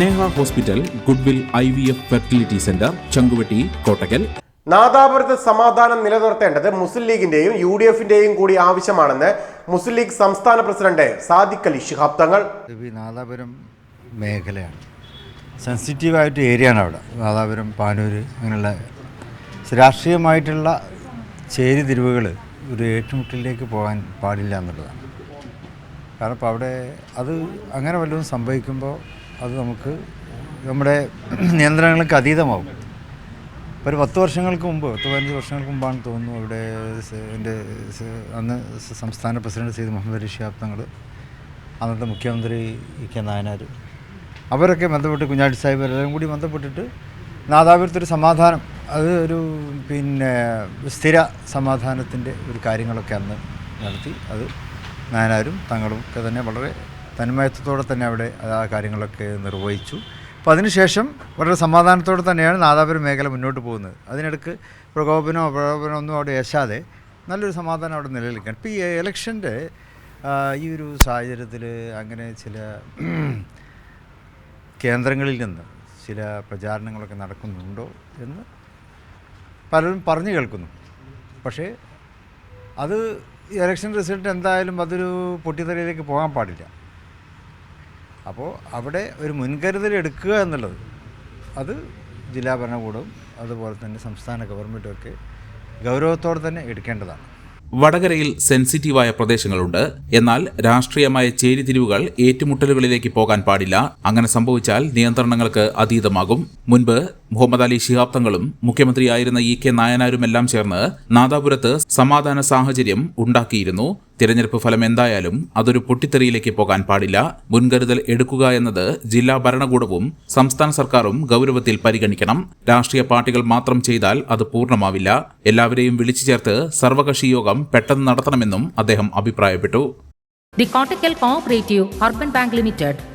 Neha hospital goodwill I V F fertility centre Chankuvetti Kottakkal. നാദാപുരത്ത് സമാധാനം നിലനിർത്തേണ്ടത് മുസ്ലിം ലീഗിന്റെയും U D എഫിന്റെയും കൂടി ആവശ്യമാണെന്ന് മുസ്ലിം ലീഗ് സംസ്ഥാന പ്രസിഡന്റ് സാദിഖ് അലി ശിഹാബ് തങ്ങൾ. നാദാപുരം മേഖലയാണ് നാദാപുരം മേഖലയാണ്. സെൻസിറ്റീവായിട്ട് ആണ് അവിടെ. നാദാപുരം പാനൂര് അങ്ങനെയുള്ള രാഷ്ട്രീയമായിട്ടുള്ള ചേരിതിരിവുകൾ ഒരു ഏറ്റുമുട്ടലിലേക്ക് പോകാൻ പാടില്ല എന്നുള്ളതാണ്. കാരണം ഇപ്പോൾ അവിടെ അത് അങ്ങനെ വല്ലതും സംഭവിക്കുമ്പോൾ അത് നമുക്ക് നമ്മുടെ നിയന്ത്രണങ്ങൾക്ക് അതീതമാകും ഒരു പത്ത് വർഷങ്ങൾക്ക് മുമ്പ് പത്ത് പതിനഞ്ച് വർഷങ്ങൾക്ക് മുമ്പാണ് തോന്നുന്നു അവിടെ എന്റെ അന്ന് സംസ്ഥാന പ്രസിഡന്റ് സെയ്ദ് മുഹമ്മദ് അലി ഷിഹാബ് തങ്ങൾ അന്നത്തെ മുഖ്യമന്ത്രി ഇ കെ നായനാർ. അവരൊക്കെ ബന്ധപ്പെട്ട് കുഞ്ഞാടി സാഹിബ് എല്ലാവരും കൂടി ബന്ധപ്പെട്ടിട്ട് നാദാപുരത്തൊരു സമാധാനം അത് ഒരു പിന്നെ സ്ഥിര സമാധാനത്തിന്റെ ഒരു കാര്യങ്ങളൊക്കെ അന്ന് നടത്തി അത് നായനാരും തങ്ങളും ഒക്കെ തന്നെ വളരെ തന്മയത്വത്തോടെ തന്നെ അവിടെ ആ കാര്യങ്ങളൊക്കെ നിർവഹിച്ചു. അപ്പോൾ അതിനുശേഷം വളരെ സമാധാനത്തോടെ തന്നെയാണ് നാദാപുരം മേഖല മുന്നോട്ട് പോകുന്നത്. അതിനിടക്ക് പ്രകോപനോ പ്രകോപനമോ ഒന്നും അവിടെ ഏശാതെ നല്ലൊരു സമാധാനം അവിടെ നിലനിൽക്കാൻ ഇപ്പോൾ ഈ ഇലക്ഷന്റെ ഈ ഒരു സാഹചര്യത്തിൽ അങ്ങനെ ചില കേന്ദ്രങ്ങളിൽ നിന്ന് ചില പ്രചാരണങ്ങളൊക്കെ നടക്കുന്നുണ്ടോ എന്ന് പലരും പറഞ്ഞു കേൾക്കുന്നു. പക്ഷേ അത് ഇലക്ഷൻ റിസൾട്ട് എന്തായാലും അതൊരു പൊട്ടിത്തെറിയിലേക്ക് പോകാൻ പാടില്ല. അപ്പോൾ അവിടെ ഒരു മുൻകരുതൽ എടുക്കുക എന്നുള്ളത്. അത് ജില്ലാ ഭരണകൂടവും അതുപോലെ തന്നെ സംസ്ഥാന ഗവൺമെന്റും ഒക്കെ ഗൗരവത്തോടെ തന്നെ എടുക്കേണ്ടതാണ്. വടകരയിൽ സെൻസിറ്റീവായ പ്രദേശങ്ങളുണ്ട്. എന്നാൽ രാഷ്ട്രീയമായ ചേരിതിരിവുകൾ ഏറ്റുമുട്ടലുകളിലേക്ക് പോകാൻ പാടില്ല. അങ്ങനെ സംഭവിച്ചാൽ നിയന്ത്രണങ്ങൾക്ക് അതീതമാകും. മുൻപ് മുഹമ്മദ് അലി ശിഹാബ് തങ്ങളും മുഖ്യമന്ത്രിയായിരുന്ന ഇ കെ നായനാരുമെല്ലാം ചേർന്ന് നാദാപുരത്ത് സമാധാന സാഹചര്യം ഉണ്ടാക്കിയിരുന്നു. തിരഞ്ഞെടുപ്പ് ഫലം എന്തായാലും അതൊരു പൊട്ടിത്തെറിയിലേക്ക് പോകാൻ പാടില്ല. മുൻകരുതൽ എടുക്കുക എന്നത് ജില്ലാ ഭരണകൂടവും സംസ്ഥാന സർക്കാരും ഗൗരവത്തിൽ പരിഗണിക്കണം. രാഷ്ട്രീയ പാർട്ടികൾ മാത്രം ചെയ്താൽ അത് പൂർണമാവില്ല. എല്ലാവരെയും വിളിച്ചു ചേർത്ത് സർവകക്ഷി യോഗം പെട്ടെന്ന് നടത്തണമെന്നും അദ്ദേഹം അഭിപ്രായപ്പെട്ടു. The Kottakkal Cooperative Urban Bank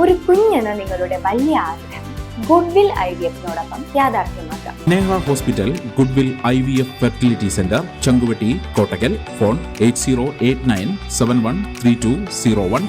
ഒരു കുഞ്ഞെന്ന നിങ്ങളുടെ വലിയ ആഗ്രഹം. ഗുഡ്വിൽ ഐ വി എഫിനോടൊപ്പം യാഥാർത്ഥ്യമാക്കാം. Sneha hospital goodwill I V F fertility centre Chankuvetty Kottakkal phone eight zero eight nine seven one three two zero one.